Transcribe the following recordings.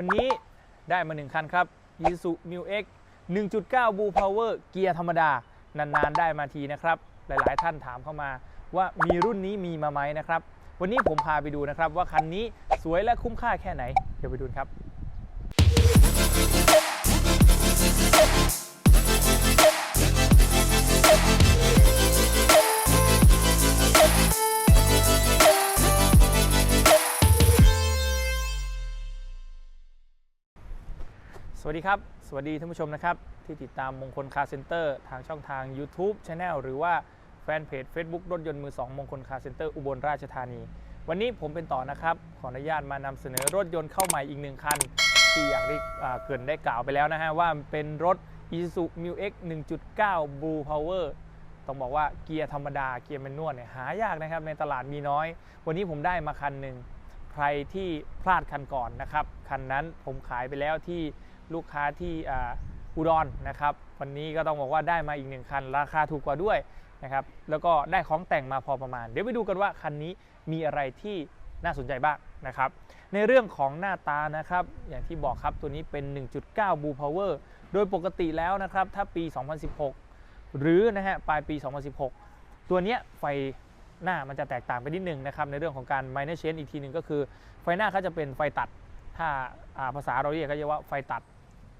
วันนี้ได้มา 1 คันครับ Isuzu Mu X 1.9 Blue Power เกียร์ธรรมดา นานๆ ได้มาทีนะครับ หลายๆ ท่านถามเข้ามาว่ามีรุ่นนี้มีมาไหมนะครับ วันนี้ผมพาไปดูนะครับว่าคันนี้สวยและคุ้มค่าแค่ไหน เดี๋ยวไปดูครับ ดีครับ สวัสดีท่านผู้ชมนะครับ ที่ติดตามมงคลคาร์เซ็นเตอร์ทางช่องทาง YouTube Channel หรือว่าแฟนเพจ Facebook รถยนต์มือ 2 มงคลคาร์เซ็นเตอร์อุบลราชธานี วันนี้ผมเป็นต่อนะครับ ขออนุญาตมานำเสนอรถยนต์เข้าใหม่อีกหนึ่งคัน ที่อย่างได้อ่เกินได้กล่าวไปแล้วนะฮะ ว่าเป็นรถ Isuzu Mu X 1.9 Blue Power ต้องบอกว่าเกียร์ธรรมดาเกียร์แมนนวลเนี่ยหายากนะครับในตลาดมีน้อย วันนี้ผมได้มาคันหนึ่งใครที่พลาดคันก่อนนะครับคันนั้นผมขายไปแล้วที่ ลูกค้าที่อุดรนะครับ วันนี้ก็ต้องบอกว่าได้มาอีกหนึ่งคัน ราคาถูกกว่าด้วยนะครับ แล้วก็ได้ของแต่งมาพอประมาณ เดี๋ยวไปดูกันว่าคันนี้มีอะไรที่น่าสนใจบ้างนะครับ ในเรื่องของหน้าตานะครับ อย่างที่บอกครับตัวนี้เป็น 1.9 Blue Power โดยปกติแล้วนะครับ ถ้าปี 2016 หรือนะฮะปลายปี 2016 ตัวเนี้ยไฟหน้ามันจะแตกต่างไปนิดนึงนะครับ ในเรื่องของการ minor change อีกทีหนึ่งก็คือ ไฟหน้าเขาจะเป็นไฟตัด ถ้าาภาษาเราเรียกก็จะว่าไฟตัด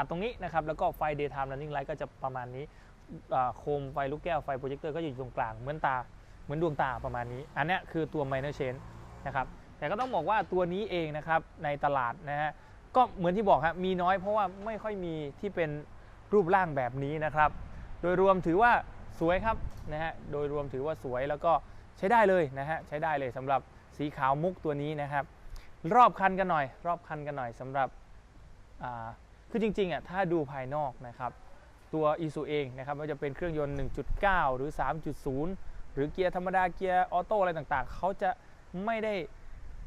ตัดตรงนี้นะครับแล้วก็ไฟ daytime running light ก็จะประมาณนี้โคมไฟลูกแก้วไฟโปรเจคเตอร์ก็อยู่ตรงกลางเหมือนตาเหมือนดวงตาประมาณนี้ อันนี้คือตัว minor change นะครับแต่ก็ต้องบอกว่าตัวนี้เองนะครับในตลาดนะฮะก็เหมือนที่บอกครับมีน้อยเพราะว่าไม่ค่อยมีที่เป็นรูปร่างแบบนี้นะครับ โดยรวมถือว่าสวยครับนะฮะโดยรวมถือว่าสวยแล้วก็ใช้ได้เลยนะฮะใช้ได้เลยสำหรับสีขาวมุกตัวนี้นะครับ รอบคันกันหน่อย รอบคันกันหน่อยสำหรับ คือจริงๆอะถ้าดูภายนอกนะครับตัว i s u เองนะครับว่าจะเป็นเครื่องยนต์ 1.9 หรือ 3.0 หรือเกียร์ธรรมดาเกียร์ออโต้อะไรต่างๆ เขาจะไม่ได้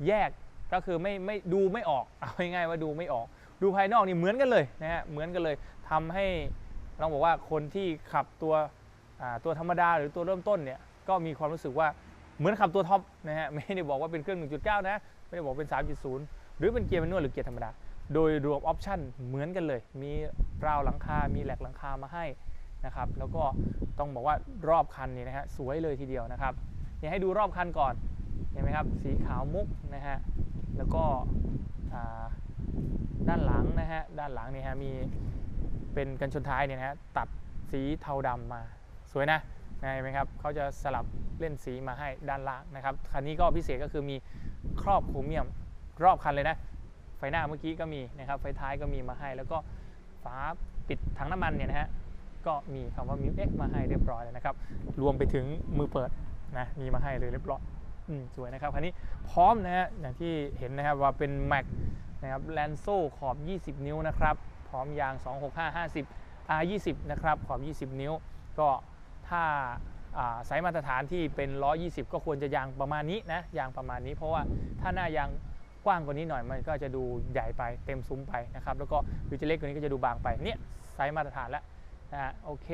แยกก็คือไม่ไม่ดูไม่ออกเอาง่ายๆว่าดูไม่ออก ดูภายนอกนี่เหมือนกันเลยนะฮะเหมือนกันเลยทำให้ต้องบอกว่าคนที่ขับตัวตัวธรรมดาหรือตัวเริ่มต้นเนี่ยก็มีความรู้สึกว่าเหมือนขับตัวท็อปนะฮะไม่ได้บอกว่าเป็นเครื่อง 1.9 นะไม่ได้บอกเป็น 3.0 หรือเป็นเกียร์แมนนวลหรือเกียร์ธรรมดา โดยรวมออปชันเหมือนกันเลย มีราวหลังคา มีแหลกหลังคามาให้นะครับ แล้วก็ต้องบอกว่ารอบคันนี่นะฮะสวยเลยทีเดียวนะครับเนี่ยให้ดูรอบคันก่อนเห็นไหมครับสีขาวมุกนะฮะแล้วก็ด้านหลังนะฮะด้านหลังนี่ฮะมีเป็นกันชนท้ายเนี่ยนะฮะตัดสีเทาดำมาสวยนะเห็นไหมครับเขาจะสลับเล่นสีมาให้ด้านล่างนะครับคันนี้ก็พิเศษก็คือมีครอบโครเมียมรอบคันเลยนะ ฟหน้าเมื่อกี้ก็มีนะครับไฟท้ายก็มีมาให้ แล้วก็ฝาปิดถังน้ำมันเนี่ยนะฮะก็มีคำว่า m ิ X มาให้เรียบร้อยเลยนะครับรวมไปถึงมือเปิดนะมีมาให้เลยเรียบร้อยอืมสวยนะครับคันนี้พร้อมนะฮะอย่างที่เห็นนะครับว่าเป็น Mac นะครับแลนโซ่ขอบ 20 นิ้วนะครับพร้อมยาง 265 50 R20 นะครับขอบ 20 นิ้ว ก็ถ้าอ่าไซส์มาตรฐานที่เป็น 120 ก็ควรจะยางประมาณนี้นะยางประมาณนี้ เพราะว่าถ้าหน้ายาง กว้างกว่านี้หน่อยมันก็จะดูใหญ่ไปเต็มซุ้มไปนะครับแล้วก็หรือจะเล็กกว่านี้ก็จะดูบางไปเนี่ยไซส์มาตรฐานแล้วนะฮะโอเค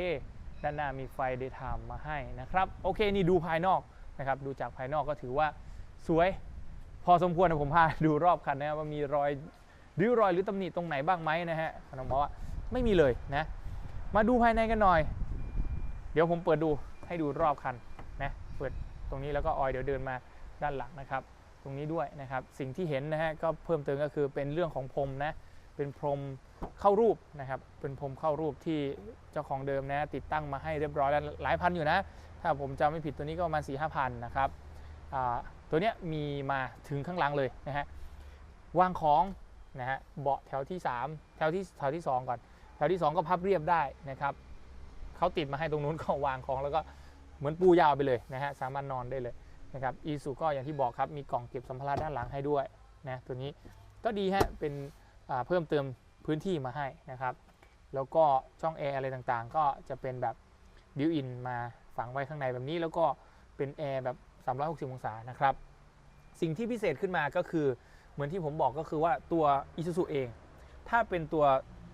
ด้านหน้ามีไฟ daytime มาให้นะครับโอเคนี่ดูภายนอกนะครับดูจากภายนอกก็ถือว่าสวย พอสมควรนะผมพาดูรอบคันนะว่ามีรอยริ้วรอยหรือตำหนิตรงไหนบ้างไหมนะฮะน้องบอกว่าไม่มีเลยนะมาดูภายในกันหน่อย เดี๋ยวผมเปิดดูให้ดูรอบคันนะเปิดตรงนี้แล้วก็ออยเดี๋ยวเดินมาด้านหลังนะครับ ตรงนี้ด้วยนะครับ สิ่งที่เห็นนะฮะก็เพิ่มเติมก็คือเป็นเรื่องของพรมนะเป็นพรมเข้ารูปนะครับ เป็นพรมเข้ารูปที่เจ้าของเดิมนะติดตั้งมาให้เรียบร้อยแล้วหลายพันอยู่นะ ถ้าผมจำไม่ผิดตัวนี้ก็ประมาณ4ี่ห้าพันนะครับตัวเนี้ยมีมาถึงข้างหลังเลยนะฮะวางของนะฮะเบาะแถวที่ 3 แถวที่แถวที่ 2 ก่อน แถวที่ 2 ก็พับเรียบได้นะครับเขาติดมาให้ตรงนู้นก็วางของแล้วก็เหมือนปูยาวไปเลยนะฮะสามารถนอนได้เลย นะครับอีซูก็อย่างที่บอกครับมีกล่องเก็บสัมภาระด้านหลังให้ด้วยนะตัวนี้ก็ดีฮะเป็นเพิ่มเติมพื้นที่มาให้นะครับ แล้วก็ช่องแอร์อะไรต่างๆ ก็จะเป็นแบบบิวอินมาฝังไว้ข้างในแบบนี้แล้วก็เป็นแอร์แบบ 360 องศานะครับ สิ่งที่พิเศษขึ้นมาก็คือเหมือนที่ผมบอกก็คือว่าตัว Isuzu เอง ถ้าเป็นตัว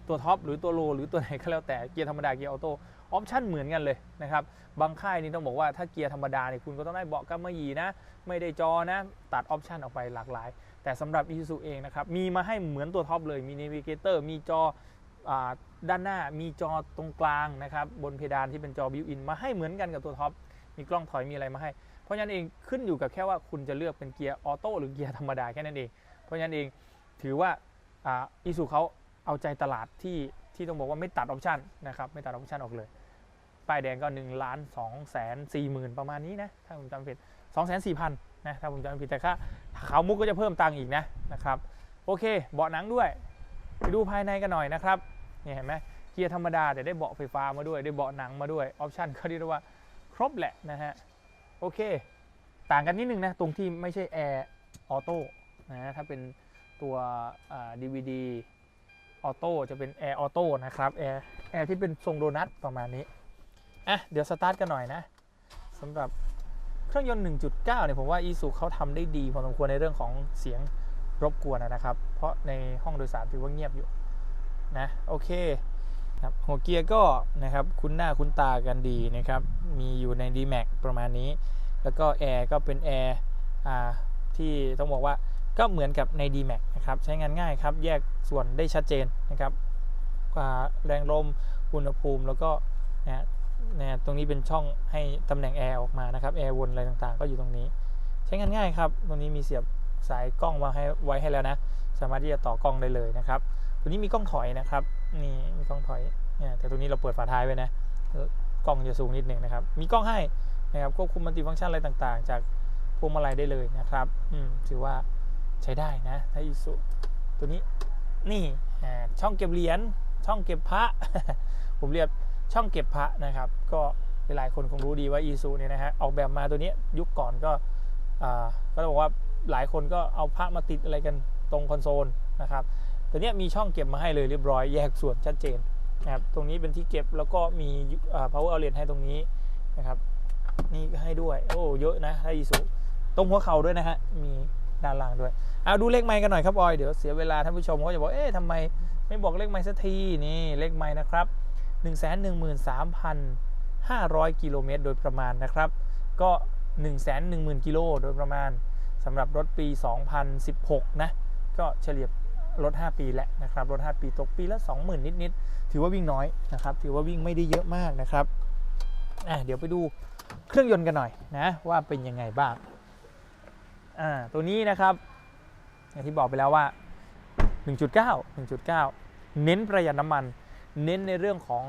ตัวท็อปหรือตัวโลหรือตัวไหนก็แล้วแต่เกียร์ธรรมดาเกียร์ออโต้ออปชั่นเหมือนกันเลยนะครับบางค่ายนี่ต้องบอกว่าถ้าเกียร์ธรรมดาเนี่ยคุณก็ต้องได้เบาะกำมะหยี่นะ ไม่ได้จอนะ ตัดออปชั่นออกไปหลากหลาย แต่สำหรับ Isuzu เองนะครับมีมาให้เหมือนตัวท็อปเลยมี Navigator มีจออด้านหน้ามีจอตรงกลางนะครับบนเพดานที่เป็นจอบิวอินมาให้เหมือนกันกับตัวท็อปมีกล้องถอยมีอะไรมาให้ เพราะฉะนั้นเองขึ้นอยู่กับแค่ว่าคุณจะเลือกเป็นเกียร์ออโต้หรือเกียร์ธรรมดาแค่นั้นเอง เพราะฉะนั้นเองถือว่าอีซูเขา เอาใจตลาดที่ที่ต้องบอกว่าไม่ตัดออปชันนะครับไม่ตัดออปชันออกเลย ป้ายแดงก็1ล้าน2แสน4หมื่นประมาณนี้นะถ้าผมจำผิด2แสน4พันนะถ้าผมจำผิดแต่ค่าขาวมุกก็จะเพิ่มตังค์อีกนะนะครับโอเคเบาะหนังด้วยไปดูภายในกันหน่อยนะครับเนี่ยเห็นไหมเกียร์ธรรมดาแต่ได้เบาะไฟฟ้ามาด้วยได้เบาะหนังมาด้วยออปชันก็เรียกว่าครบแหละนะฮะโอเค ต่างกันนิดนึงนะตรงที่ไม่ใช่แอร์ออโต้นะถ้าเป็นตัวอ่า DVD ออโต้จะเป็นแอร์ออโต้นะครับแอร์แอร์ที่เป็นทรงโดนัทประมาณนี้อะเดี๋ยวสตาร์ทกันหน่อยนะสำหรับเครื่องยนต์ 1.9 เนี่ยผมว่า i s u เขาทำได้ดีพอสมควรในเรื่องของเสียงรบกวนนะครับ เพราะในห้องโดยสารถือว่าเงียบอยู่นะโอเคครับหัวเกียร์ก็นะครับคุ้นหน้าคุ้นตากันดีนะครับ มีอยู่ใน D-Max ประมาณนี้ แล้วก็แอร์ก็เป็นแอร์ที่ต้องบอกว่าก็เหมือนกับใน D-Max นะครับใช้งานง่ายครับแยกส่วนได้ชัดเจนนะครับแรงลมอุณหภูมิแล้วก็นะนะตรงนี้เป็นช่องให้ตำแหน่งแอร์ออกมานะครับแอร์วนอะไรต่างๆ ก็อยู่ตรงนี้ ใช้งานง่ายครับตรงนี้มีเสียบสายกล้องมาให้ไว้ให้แล้วนะ สามารถที่จะต่อกล้องได้เลยนะครับตัวนี้มีกล้องถอยนะครับนี่มีกล้องถอยนี่ยแต่ตัวนี้เราเปิดฝาท้ายไว้นะกล้องจะสูงนิดหนึ่งนะครับ มีกล้องให้นะครับควบคุมมัลติฟังก์ชันอะไรต่างๆ จากพวงมาลัยได้เลยนะครับอืมถือว่า ใช้ได้นะถ้าอีสุตัวนี้นี่ช่องเก็บเหรียญช่องเก็บพระ ผมเรียกช่องเก็บพระนะครับ ก็หลายคนคงรู้ดีว่าอีซูเนี่ยนะฮะออกแบบมาตัวนี้ยุคก่อนก็ก็ต้องบอกว่าหลายคนก็เอาพระมาติดอะไรกันตรงคอนโซลนะครับตัวนี้มีช่องเก็บมาให้เลยเรียบร้อยแยกส่วนชัดเจนนะครับตรงนี้เป็นที่เก็บแล้วก็มี power outlet ให้ตรงนี้นะครับนี่ให้ด้วยโอ้เยอะนะถ้าอีซูตรงหัวเข่าด้วยนะฮะมี ด้านล่างด้วยเอาดูเลขไมค์กันหน่อยครับออยเดี๋ยวเสียเวลาท่านผู้ชมเขาจะบอกเอ๊ะทำไมไม่บอกเลขไมค์สักทีนี่เลขไมค์นะครับ113,500 กิโลเมตรโดยประมาณนะครับ ก็ 110,000 กิโลโดยประมาณสำหรับรถปี 2016 นะ ก็เฉลี่ยรถ 5 ปีแหละนะครับ รถ 5 ปีตกปีละ 20,000 นิดๆ ถือว่าวิ่งน้อยนะครับ ถือว่าวิ่งไม่ได้เยอะมากนะครับ อะเดี๋ยวไปดูเครื่องยนต์กันหน่อยนะว่าเป็นยังไงบ้าง อ่าตัวนี้นะครับ อย่างที่บอกไปแล้วว่า 1.9 1.9 เน้นประหยัดน้ำมัน เน้นในเรื่องของ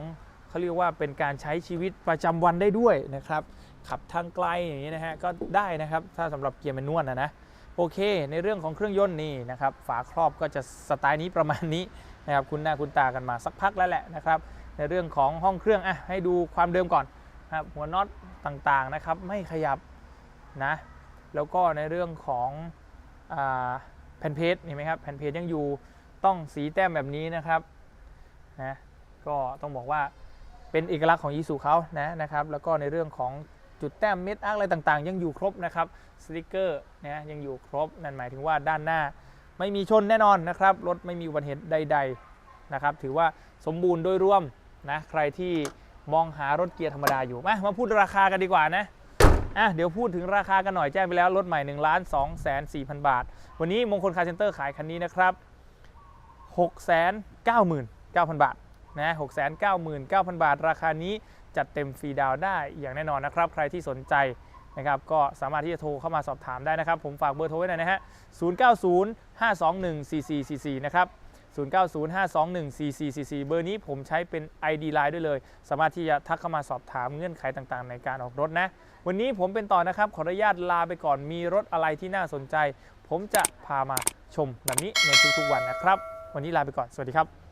เขาเรียกว่าเป็นการใช้ชีวิตประจำวันได้ด้วยนะครับ ขับทางไกลอย่างนี้นะฮะก็ได้นะครับ ถ้าสำหรับเกียร์แมนนวลนะนะโอเค ในเรื่องของเครื่องยนต์นี่นะครับ ฝาครอบก็จะสไตล์นี้ประมาณนี้นะครับคุณหน้าคุณตากันมาสักพักแล้วแหละนะครับในเรื่องของห้องเครื่องอะให้ดูความเดิมก่อนนะครับหัวน็อตต่างๆนะครับ ไม่ขยับนะ แล้วก็ในเรื่องของอแผ่นเพจเห็นไหมครับแผ่นเพจยังอยู่ต้องสีแต้มแบบนี้นะครับนะก็ต้องบอกว่าเป็นเอกลักษณ์ของ i s u เขานะนะครับ แล้วก็ในเรื่องของจุดแต้มเม็ดอาร์อะไรต่างๆ ยังอยู่ครบนะครับสติกเกอร์นะยังอยู่ครบนั่นหมายถึงว่าด้านหน้าไม่มีชนแน่นอนนะครับรถไม่มีอุบัติเหตุใด ๆนะครับ ถือว่าสมบูรณ์โดยรวมนะใครที่มองหารถเกียร์ธรรมดาอยู่มามาพูดราคากันดีกว่านะ อะเดี๋ยวพูดถึงราคากันหน่อยแจ้งไปแล้วรถใหม่1 2 4 0 0 0บาท วันนี้มงคลคาร์เซ็นเตอร์ขายคันนี้นะครับ699,000บาทนะ699,000บาท ราคานี้จัดเต็มฟรีดาวได้อย่างแน่นอนนะครับ ใครที่สนใจนะครับก็สามารถที่จะโทรเข้ามาสอบถามได้นะครับ ผมฝากเบอร์โทรไว้หน่อยนะฮะ 0905214444 นะครับ 0905214444 เบอร์นี้ผมใช้เป็น ID Line ด้วยเลย สามารถที่จะทักเข้ามาสอบถามเงื่อนไขต่างๆ ในการออกรถนะ วันนี้ผมเป็นต่อนะครับ ขออนุญาตลาไปก่อนมีรถอะไรที่น่าสนใจ ผมจะพามาชมแบบนี้ในทุกๆวันนะครับ วันนี้ลาไปก่อนสวัสดีครับ